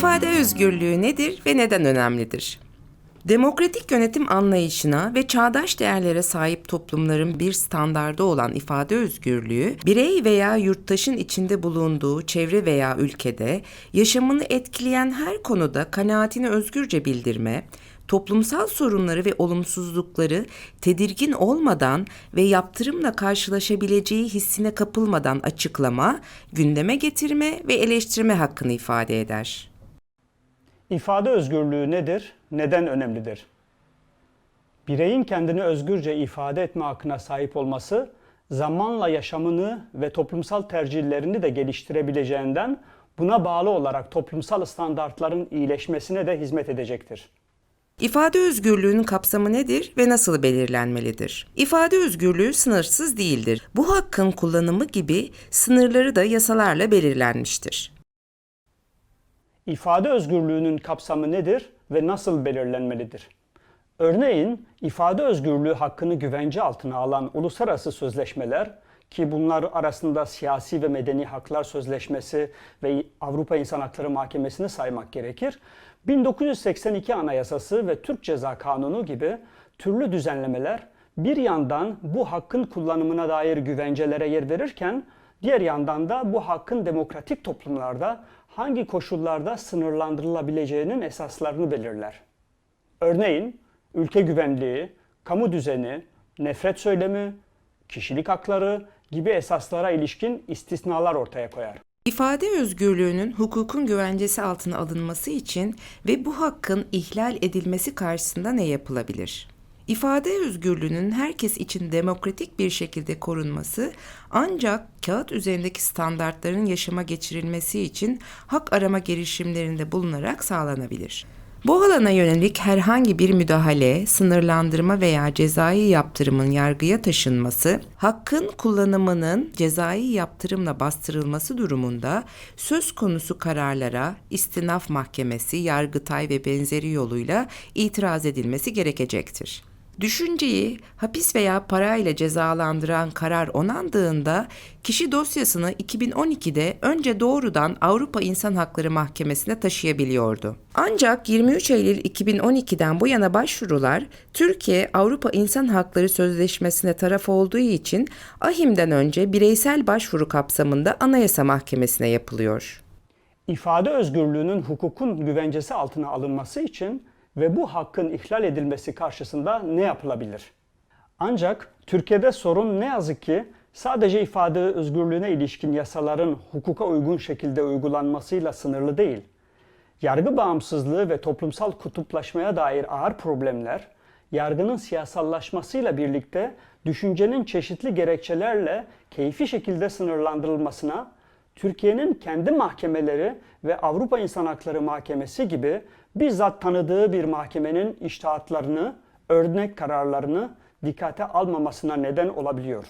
İfade özgürlüğü nedir ve neden önemlidir? Demokratik yönetim anlayışına ve çağdaş değerlere sahip toplumların bir standardı olan ifade özgürlüğü, birey veya yurttaşın içinde bulunduğu çevre veya ülkede yaşamını etkileyen her konuda kanaatini özgürce bildirme, toplumsal sorunları ve olumsuzlukları tedirgin olmadan ve yaptırımla karşılaşabileceği hissine kapılmadan açıklama, gündeme getirme ve eleştirme hakkını ifade eder. İfade özgürlüğü nedir? Neden önemlidir? Bireyin kendini özgürce ifade etme hakkına sahip olması, zamanla yaşamını ve toplumsal tercihlerini de geliştirebileceğinden buna bağlı olarak toplumsal standartların iyileşmesine de hizmet edecektir. İfade özgürlüğünün kapsamı nedir ve nasıl belirlenmelidir? İfade özgürlüğü sınırsız değildir. Bu hakkın kullanımı gibi sınırları da yasalarla belirlenmiştir. İfade özgürlüğünün kapsamı nedir ve nasıl belirlenmelidir? Örneğin ifade özgürlüğü hakkını güvence altına alan uluslararası sözleşmeler ki bunlar arasında siyasi ve medeni haklar sözleşmesi ve Avrupa İnsan Hakları Mahkemesi'ni saymak gerekir. 1982 Anayasası ve Türk Ceza Kanunu gibi türlü düzenlemeler bir yandan bu hakkın kullanımına dair güvencelere yer verirken diğer yandan da bu hakkın demokratik toplumlarda hangi koşullarda sınırlandırılabileceğinin esaslarını belirler. Örneğin ülke güvenliği, kamu düzeni, nefret söylemi, kişilik hakları gibi esaslara ilişkin istisnalar ortaya koyar. İfade özgürlüğünün hukukun güvencesi altına alınması için ve bu hakkın ihlal edilmesi karşısında ne yapılabilir? İfade özgürlüğünün herkes için demokratik bir şekilde korunması ancak kağıt üzerindeki standartların yaşama geçirilmesi için hak arama girişimlerinde bulunarak sağlanabilir. Bu alana yönelik herhangi bir müdahale, sınırlandırma veya cezai yaptırımın yargıya taşınması, hakkın kullanımının cezai yaptırımla bastırılması durumunda söz konusu kararlara istinaf mahkemesi, yargıtay ve benzeri yoluyla itiraz edilmesi gerekecektir. Düşünceyi hapis veya parayla cezalandıran karar onandığında kişi dosyasını 2012'de önce doğrudan Avrupa İnsan Hakları Mahkemesi'ne taşıyabiliyordu. Ancak 23 Eylül 2012'den bu yana başvurular Türkiye Avrupa İnsan Hakları Sözleşmesi'ne taraf olduğu için AHİM'den önce bireysel başvuru kapsamında Anayasa Mahkemesi'ne yapılıyor. İfade özgürlüğünün hukukun güvencesi altına alınması için ve bu hakkın ihlal edilmesi karşısında ne yapılabilir? Ancak Türkiye'de sorun ne yazık ki sadece ifade özgürlüğüne ilişkin yasaların hukuka uygun şekilde uygulanmasıyla sınırlı değil. Yargı bağımsızlığı ve toplumsal kutuplaşmaya dair ağır problemler, yargının siyasallaşmasıyla birlikte düşüncenin çeşitli gerekçelerle keyfi şekilde sınırlandırılmasına, Türkiye'nin kendi mahkemeleri ve Avrupa İnsan Hakları Mahkemesi gibi bizzat tanıdığı bir mahkemenin iştahatlarını, örnek kararlarını dikkate almamasına neden olabiliyor.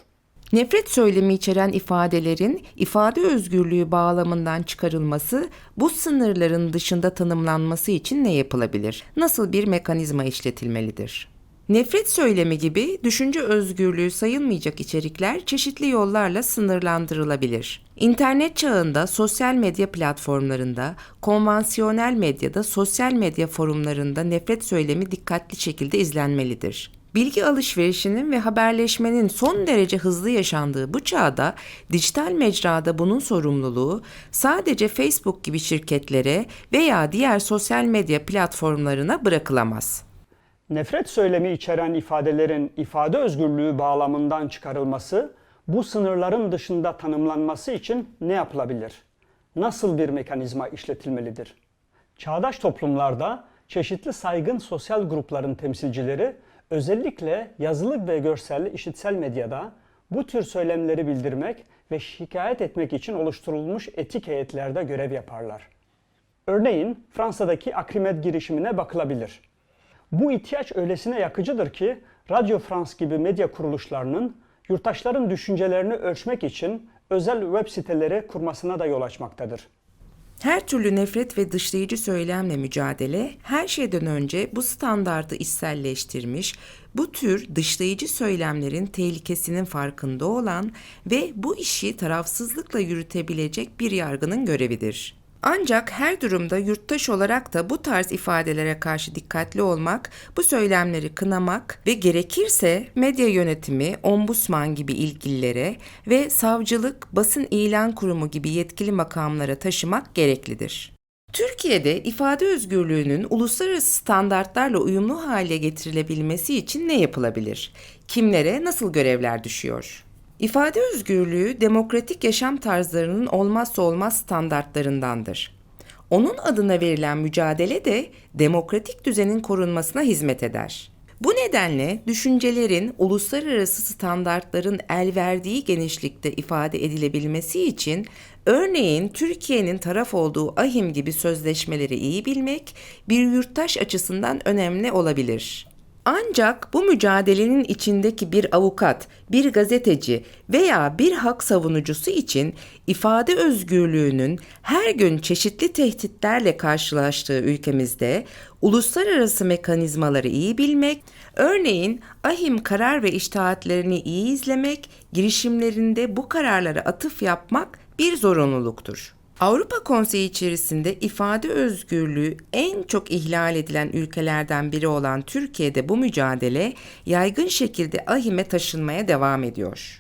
Nefret söylemi içeren ifadelerin ifade özgürlüğü bağlamından çıkarılması, bu sınırların dışında tanımlanması için ne yapılabilir? Nasıl bir mekanizma işletilmelidir? Nefret söylemi gibi düşünce özgürlüğü sayılmayacak içerikler çeşitli yollarla sınırlandırılabilir. İnternet çağında sosyal medya platformlarında, konvansiyonel medyada, sosyal medya forumlarında nefret söylemi dikkatli şekilde izlenmelidir. Bilgi alışverişinin ve haberleşmenin son derece hızlı yaşandığı bu çağda dijital mecrada bunun sorumluluğu sadece Facebook gibi şirketlere veya diğer sosyal medya platformlarına bırakılamaz. Nefret söylemi içeren ifadelerin ifade özgürlüğü bağlamından çıkarılması, bu sınırların dışında tanımlanması için ne yapılabilir? Nasıl bir mekanizma işletilmelidir? Çağdaş toplumlarda çeşitli saygın sosyal grupların temsilcileri özellikle yazılı ve görsel işitsel medyada bu tür söylemleri bildirmek ve şikayet etmek için oluşturulmuş etik heyetlerde görev yaparlar. Örneğin Fransa'daki Akrimed girişimine bakılabilir. Bu ihtiyaç öylesine yakıcıdır ki Radio France gibi medya kuruluşlarının yurttaşların düşüncelerini ölçmek için özel web siteleri kurmasına da yol açmaktadır. Her türlü nefret ve dışlayıcı söylemle mücadele her şeyden önce bu standardı içselleştirmiş, bu tür dışlayıcı söylemlerin tehlikesinin farkında olan ve bu işi tarafsızlıkla yürütebilecek bir yargının görevidir. Ancak her durumda yurttaş olarak da bu tarz ifadelere karşı dikkatli olmak, bu söylemleri kınamak ve gerekirse medya yönetimi, ombudsman gibi ilgililere ve savcılık, basın ilan kurumu gibi yetkili makamlara taşımak gereklidir. Türkiye'de ifade özgürlüğünün uluslararası standartlarla uyumlu hale getirilebilmesi için ne yapılabilir? Kimlere nasıl görevler düşüyor? İfade özgürlüğü demokratik yaşam tarzlarının olmazsa olmaz standartlarındandır. Onun adına verilen mücadele de demokratik düzenin korunmasına hizmet eder. Bu nedenle düşüncelerin uluslararası standartların el verdiği genişlikte ifade edilebilmesi için örneğin Türkiye'nin taraf olduğu AHİM gibi sözleşmeleri iyi bilmek bir yurttaş açısından önemli olabilir. Ancak bu mücadelenin içindeki bir avukat, bir gazeteci veya bir hak savunucusu için ifade özgürlüğünün her gün çeşitli tehditlerle karşılaştığı ülkemizde uluslararası mekanizmaları iyi bilmek, örneğin ahim karar ve iştahatlerini iyi izlemek, girişimlerinde bu kararlara atıf yapmak bir zorunluluktur. Avrupa Konseyi içerisinde ifade özgürlüğü en çok ihlal edilen ülkelerden biri olan Türkiye'de bu mücadele yaygın şekilde ahime taşınmaya devam ediyor.